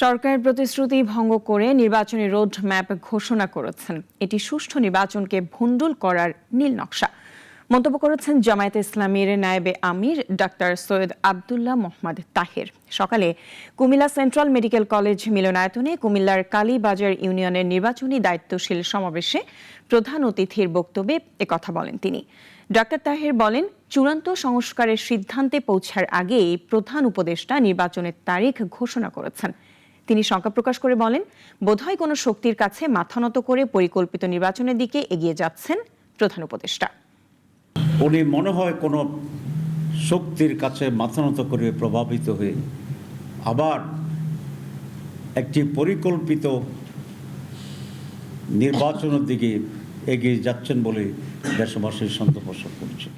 সরকারের প্রতিশ্রুতি ভঙ্গ করে নির্বাচনী রোড ম্যাপ ঘোষণা করেছেন। এটি সুষ্ঠু নির্বাচনকে ভণ্ডুল করার নীল নকশা। মন্তব্য করেছেন জামায়াতে ইসলামীর নায়েবে আমির ডাক্তার সৈয়দ আবদুল্লাহ মোহাম্মদ তাহের। সকালে কুমিল্লা সেন্ট্রাল মেডিকেল কলেজ মিলনায়তনে কুমিল্লার কালীবাজার ইউনিয়নের নির্বাচনী দায়িত্বশীল সমাবেশে প্রধান অতিথির বক্তব্যে একথা বলেন তিনি। ডাক্তার তাহের বলেন, চূড়ান্ত সংস্কারের সিদ্ধান্তে পৌঁছার আগেই প্রধান উপদেষ্টা নির্বাচনের তারিখ ঘোষণা করেছেন। তিনি শঙ্কা প্রকাশ করে বলেন, বোধহয় কোনো শক্তির কাছে মাথা নত করে পরিকল্পিত নির্বাচনের দিকে এগিয়ে যাচ্ছেন প্রধান উপদেষ্টা। উনি মনে হয় কোনো শক্তির কাছে মাথা নত করে প্রভাবিত হয়ে আবার একটি পরিকল্পিত নির্বাচনের দিকে এগিয়ে যাচ্ছেন বলে দেশবাসীর সন্তোষ করছে।